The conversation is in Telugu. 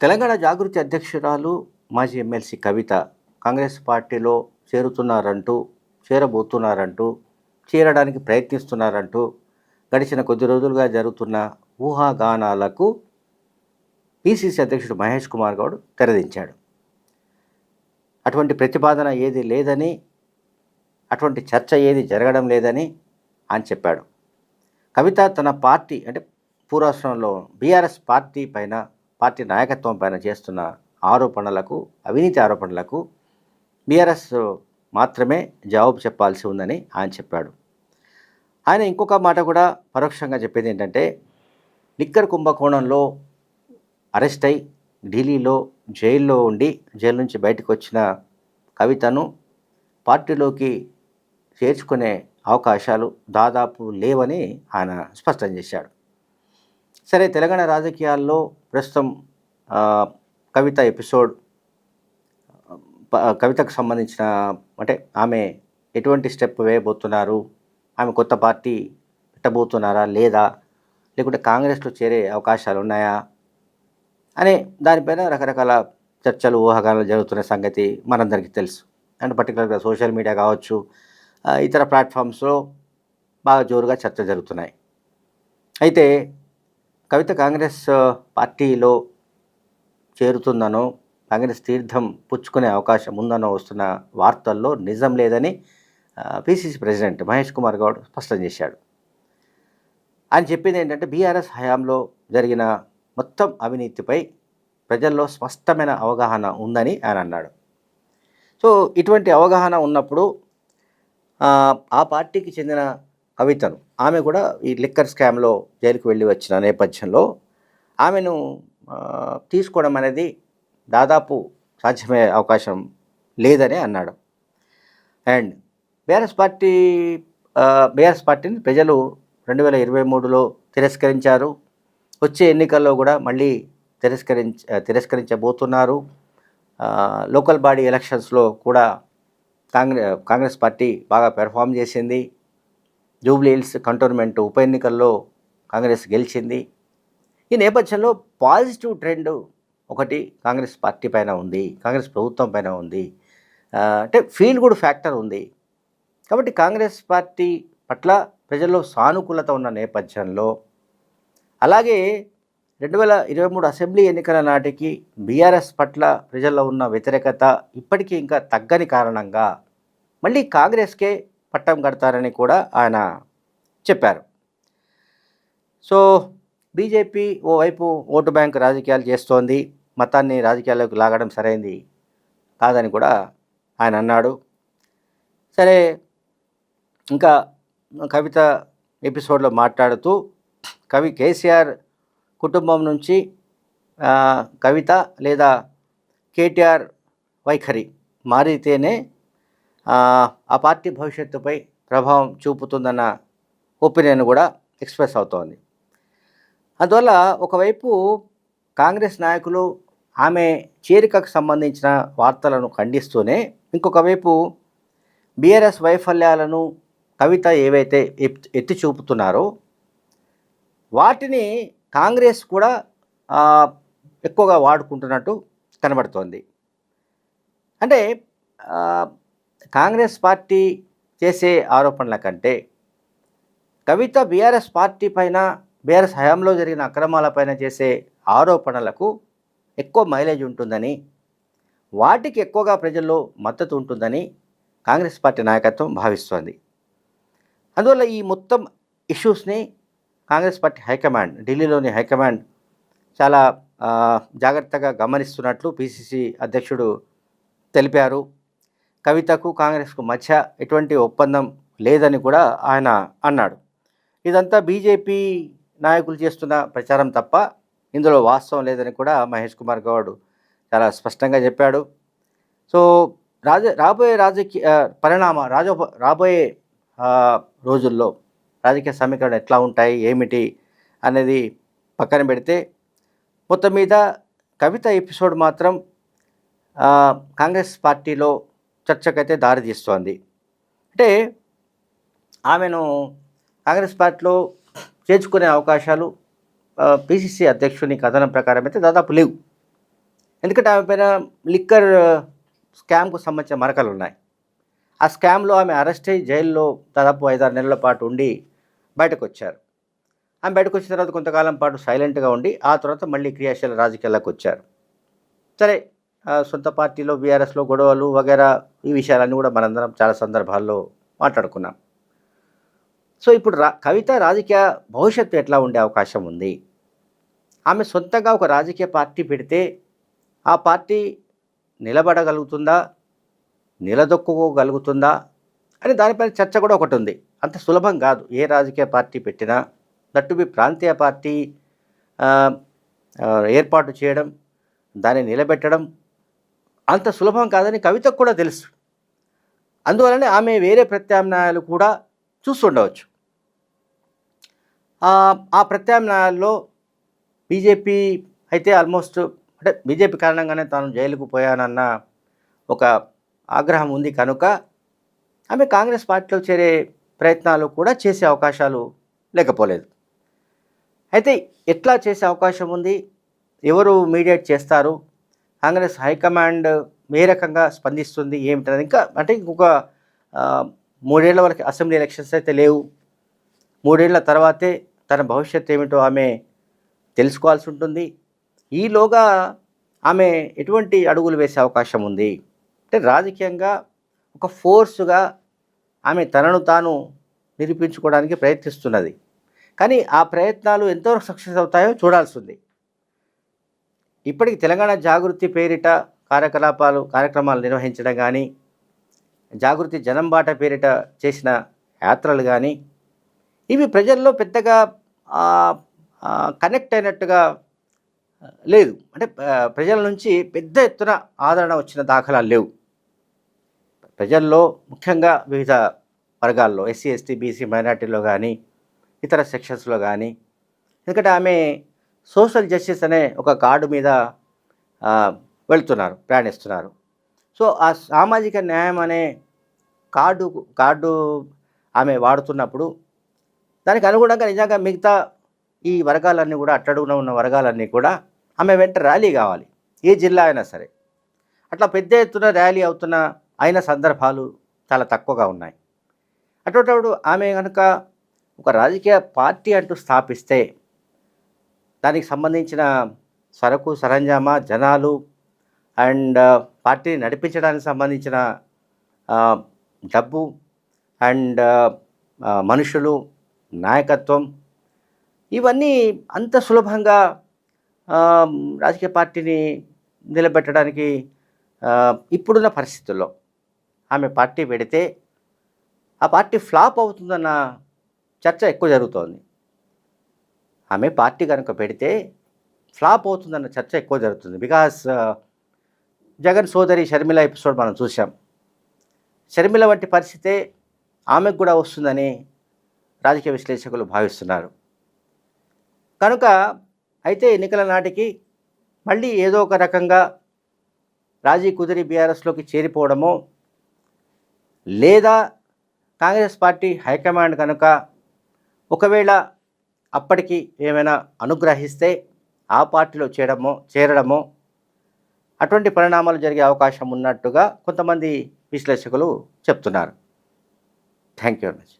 తెలంగాణ జాగృతి అధ్యక్షురాలు మాజీ ఎమ్మెల్సీ కవిత కాంగ్రెస్ పార్టీలో చేరుతున్నారంటూ చేరబోతున్నారంటూ చేరడానికి ప్రయత్నిస్తున్నారంటూ గడిచిన కొద్ది రోజులుగా జరుగుతున్న ఊహాగానాలకు పిసిసి అధ్యక్షుడు మహేష్ కుమార్ గౌడ్ తెరదించాడు. అటువంటి ప్రతిపాదన ఏది లేదని అటువంటి చర్చ ఏది జరగడం లేదని ఆయన చెప్పాడు. కవిత తన పార్టీ అంటే పూర్వాశ్రమంలో బీఆర్ఎస్ పార్టీ పైన పార్టీ నాయకత్వం పైన చేస్తున్న ఆరోపణలకు అవినీతి ఆరోపణలకు బీఆర్ఎస్ మాత్రమే జవాబు చెప్పాల్సి ఉందని ఆయన చెప్పాడు. ఆయన ఇంకొక మాట కూడా పరోక్షంగా చెప్పేది ఏంటంటే లిక్కర్ కుంభకోణంలో అరెస్ట్ అయి ఢిల్లీలో జైల్లో ఉండి జైలు నుంచి బయటకు వచ్చిన కవితను పార్టీలోకి చేర్చుకునే అవకాశాలు దాదాపు లేవని ఆయన స్పష్టం చేశాడు. సరే తెలంగాణ రాజకీయాల్లో ప్రస్తుతం కవిత ఎపిసోడ్ కవితకు సంబంధించిన అంటే ఆమె ఎటువంటి స్టెప్ వేయబోతున్నారు? ఆమె కొత్త పార్టీ పెట్టబోతున్నారా? లేదా? లేకుంటే కాంగ్రెస్లో చేరే అవకాశాలు ఉన్నాయా అనే దానిపైన రకరకాల చర్చలు ఊహాగానాలు జరుగుతున్న సంగతి మనందరికీ తెలుసు. అండ్ పర్టికులర్గా సోషల్ మీడియా కావచ్చు ఇతర ప్లాట్ఫామ్స్లో బాగా జోరుగా చర్చ జరుగుతున్నాయి. అయితే కవిత కాంగ్రెస్ పార్టీలో చేరుతుందనో కాంగ్రెస్ తీర్థం పుచ్చుకునే అవకాశం ఉందనో వస్తున్న వార్తల్లో నిజం లేదని పిసిసి ప్రెసిడెంట్ మహేష్ కుమార్ గౌడ్ స్పష్టం చేశాడు. ఆయన చెప్పింది ఏంటంటే బీఆర్ఎస్ హయాంలో జరిగిన మొత్తం అవినీతిపై ప్రజల్లో స్పష్టమైన అవగాహన ఉందని ఆయన అన్నాడు. సో ఇటువంటి అవగాహన ఉన్నప్పుడు ఆ పార్టీకి చెందిన కవితను ఆమె కూడా ఈ లిక్కర్ స్కామ్లో జైలుకు వెళ్ళి వచ్చిన నేపథ్యంలో ఆమెను తీసుకోవడం అనేది దాదాపు సాధ్యమయ్యే అవకాశం లేదని అన్నాడు. అండ్ బీఆర్ఎస్ పార్టీ బీఆర్ఎస్ పార్టీని ప్రజలు రెండు వేల ఇరవై మూడులో తిరస్కరించారు. వచ్చే ఎన్నికల్లో కూడా మళ్ళీ తిరస్కరించ తిరస్కరించబోతున్నారు. లోకల్ బాడీ ఎలక్షన్స్లో కూడా కాంగ్రెస్ కాంగ్రెస్ పార్టీ బాగా పెర్ఫామ్ చేసింది. జూబ్లీ హిల్స్ కంటోన్మెంట్ ఉప ఎన్నికల్లో కాంగ్రెస్ గెలిచింది. ఈ నేపథ్యంలో పాజిటివ్ ట్రెండ్ ఒకటి కాంగ్రెస్ పార్టీ పైన ఉంది కాంగ్రెస్ ప్రభుత్వం పైన ఉంది. అంటే ఫీల్ గుడ్ ఫ్యాక్టర్ ఉంది. కాబట్టి కాంగ్రెస్ పార్టీ పట్ల ప్రజల్లో సానుకూలత ఉన్న నేపథ్యంలో అలాగే రెండు వేల ఇరవై మూడు అసెంబ్లీ ఎన్నికల నాటికి బీఆర్ఎస్ పట్ల ప్రజల్లో ఉన్న వ్యతిరేకత ఇప్పటికీ ఇంకా తగ్గని కారణంగా మళ్ళీ కాంగ్రెస్కే పట్టం కడతారని కూడా ఆయన చెప్పారు. సో బీజేపీ ఓవైపు ఓటు బ్యాంక్ రాజకీయాలు చేస్తోంది మతాన్ని రాజకీయాల్లోకి లాగడం సరైంది కాదని కూడా ఆయన అన్నాడు. సరే ఇంకా కవిత ఎపిసోడ్లో మాట్లాడుతూ కవి కేసీఆర్ కుటుంబం నుంచి కవిత లేదా కేటీఆర్ వైఖరి మారితేనే ఆ, పార్టీ భవిష్యత్తుపై ప్రభావం చూపుతుందన్న ఒపీనియన్ కూడా ఎక్స్ప్రెస్ అవుతోంది. అందువల్ల ఒకవైపు కాంగ్రెస్ నాయకులు ఆమె చేరికకు సంబంధించిన వార్తలను ఖండిస్తూనే ఇంకొక వైపు బీఆర్ఎస్ వైఫల్యాలను కవిత ఏవైతే ఎత్తి చూపుతున్నారో వాటిని కాంగ్రెస్ కూడా ఎక్కువగా వాడుకుంటున్నట్టు కనబడుతోంది. అంటే కాంగ్రెస్ పార్టీ చేసే ఆరోపణల కంటే కవిత బీఆర్ఎస్ పార్టీ పైన బీఆర్ఎస్ హయాంలో జరిగిన అక్రమాలపైన చేసే ఆరోపణలకు ఎక్కువ మైలేజ్ ఉంటుందని వాటికి ఎక్కువగా ప్రజల్లో మద్దతు ఉంటుందని కాంగ్రెస్ పార్టీ నాయకత్వం భావిస్తోంది. అందువల్ల ఈ మొత్తం ఇష్యూస్ని కాంగ్రెస్ పార్టీ హైకమాండ్ ఢిల్లీలోని హైకమాండ్ చాలా జాగ్రత్తగా గమనిస్తున్నట్లు పిసిసి అధ్యక్షుడు తెలిపారు. కవితకు కాంగ్రెస్కు మధ్య ఎటువంటి ఒప్పందం లేదని కూడా ఆయన అన్నాడు. ఇదంతా బీజేపీ నాయకులు చేస్తున్న ప్రచారం తప్ప ఇందులో వాస్తవం లేదని కూడా మహేష్ కుమార్ గౌడ్ చాలా స్పష్టంగా చెప్పాడు. సో రాజ రాబోయే రాజకీయ పరిణామ రాజ రాబోయే రోజుల్లో రాజకీయ సమీకరణ ఎట్లా ఉంటాయి ఏమిటి అనేది పక్కన పెడితే మొత్తం మీద కవిత ఎపిసోడ్ మాత్రం కాంగ్రెస్ పార్టీలో చర్చకైతే దారితీస్తోంది అంటే ఆమెను కాంగ్రెస్ పార్టీలో చేర్చుకునే అవకాశాలు పిసిసి అధ్యక్షుని కథనం ప్రకారం అయితే దాదాపు లేవు. ఎందుకంటే ఆమె పైన లిక్కర్ స్కామ్కు సంబంధించిన మరకలు ఉన్నాయి. ఆ స్కామ్లో ఆమె అరెస్ట్ అయ్యి జైల్లో దాదాపు ఐదారు నెలల పాటు ఉండి బయటకు వచ్చారు ఆమె బయటకు వచ్చిన తర్వాత కొంతకాలం పాటు సైలెంట్గా ఉండి ఆ తర్వాత మళ్ళీ క్రియాశీల రాజకీయాలకు వచ్చారు. సరే సొంత పార్టీలో బీఆర్ఎస్లో గొడవలు వగేరా ఈ విషయాలన్నీ కూడా మనందరం చాలా సందర్భాల్లో మాట్లాడుకున్నాం. సో ఇప్పుడు రా కవిత రాజకీయ భవిష్యత్తు ఎట్లా ఉండే అవకాశం ఉంది? ఆమె సొంతంగా ఒక రాజకీయ పార్టీ పెడితే ఆ పార్టీ నిలబడగలుగుతుందా? నిలదొక్కుకోగలుగుతుందా? అని దానిపైన చర్చ కూడా ఒకటి ఉంది. అంత సులభం కాదు. ఏ రాజకీయ పార్టీ పెట్టినా దట్టు బి ప్రాంతీయ పార్టీ ఏర్పాటు చేయడం దాన్ని నిలబెట్టడం అంత సులభం కాదని కవితకు కూడా తెలుసు. అందువలనే ఆమె వేరే ప్రత్యామ్నాయాలు కూడా చూస్తుండవచ్చు. ఆ ప్రత్యామ్నాయాల్లో బీజేపీ అయితే ఆల్మోస్ట్ అంటే బీజేపీ కారణంగానే తాను జైలుకు పోయానన్న ఒక ఆగ్రహం ఉంది కనుక ఆమె కాంగ్రెస్ పార్టీలో చేరే ప్రయత్నాలు కూడా చేసే అవకాశాలు లేకపోలేదు. అయితే ఎట్లా చేసే అవకాశం ఉంది? ఎవరు మీడియేట్ చేస్తారు? కాంగ్రెస్ హైకమాండ్ ఏ రకంగా స్పందిస్తుంది ఏమిటనేది ఇంకా అంటే ఇంకొక మూడేళ్ళ వరకు అసెంబ్లీ ఎలక్షన్స్ అయితే లేవు. మూడేళ్ళ తర్వాతే తన భవిష్యత్తు ఏమిటో ఆమె తెలుసుకోవాల్సి ఉంటుంది. ఈలోగా ఆమె ఎటువంటి అడుగులు వేసే అవకాశం ఉంది? అంటే రాజకీయంగా ఒక ఫోర్సుగా ఆమె తనను తాను నిరూపించుకోవడానికి ప్రయత్నిస్తున్నది. కానీ ఆ ప్రయత్నాలు ఎంతవరకు సక్సెస్ అవుతాయో చూడాల్సి ఉంది. ఇప్పటికి తెలంగాణ జాగృతి పేరిట కార్యకలాపాలు కార్యక్రమాలు నిర్వహించడం కానీ జాగృతి జనం బాట పేరిట చేసిన యాత్రలు కానీ ఇవి ప్రజల్లో పెద్దగా కనెక్ట్ అయినట్టుగా లేదు. అంటే ప్రజల నుంచి పెద్ద ఎత్తున ఆదరణ వచ్చిన దాఖలాలు లేవు. ప్రజల్లో ముఖ్యంగా వివిధ వర్గాల్లో ఎస్సీ ఎస్టీ బీసీ మైనార్టీలో కానీ ఇతర సెక్షన్స్లో కానీ ఎందుకంటే ఆమె సోషల్ జస్టిస్ అనే ఒక కార్డు మీద వెళ్తున్నారు ప్రయాణిస్తున్నారు. సో ఆ సామాజిక న్యాయం అనే కార్డు కార్డు ఆమె వాడుతున్నప్పుడు దానికి అనుగుణంగా నిజంగా మిగతా ఈ వర్గాలన్నీ కూడా అట్టడుగున ఉన్న వర్గాలన్నీ కూడా ఆమె వెంట ర్యాలీ కావాలి. ఏ జిల్లా అయినా సరే. అట్లా పెద్ద ఎత్తున ర్యాలీ అవుతున్న అయిన సందర్భాలు చాలా తక్కువగా ఉన్నాయి. అటువంటిప్పుడు ఆమె కనుక ఒక రాజకీయ పార్టీ అంటూ స్థాపిస్తే దానికి సంబంధించిన సరకు సరంజామా జనాలు అండ్ పార్టీని నడిపించడానికి సంబంధించిన డబ్బు అండ్ మనుషులు నాయకత్వం ఇవన్నీ అంత సులభంగా రాజకీయ పార్టీని నిలబెట్టడానికి ఇప్పుడున్న పరిస్థితుల్లో ఆమె పార్టీ పెడితే ఆ పార్టీ ఫ్లాప్ అవుతుందన్న చర్చ ఎక్కువ జరుగుతోంది. ఆమె పార్టీ కనుక పెడితే ఫ్లాప్ అవుతుందన్న చర్చ ఎక్కువ జరుగుతుంది. బికాస్ uh, జగన్ సోదరి షర్మిల ఎపిసోడ్ మనం చూసాం షర్మిల వంటి పరిస్థితే ఆమెకు కూడా వస్తుందని రాజకీయ విశ్లేషకులు భావిస్తున్నారు. కనుక అయితే ఎన్నికల నాటికి మళ్ళీ ఏదో ఒక రకంగా రాజీ కుదిరి బీఆర్ఎస్లోకి చేరిపోవడమో లేదా కాంగ్రెస్ పార్టీ హైకమాండ్ కనుక ఒకవేళ అప్పటికి ఏమైనా అనుగ్రహిస్తే ఆ పార్టీలో చేయడమో చేరడమో అటువంటి పరిణామాలు జరిగే అవకాశం ఉన్నట్టుగా కొంతమంది విశ్లేషకులు చెప్తున్నారు. Thank you very much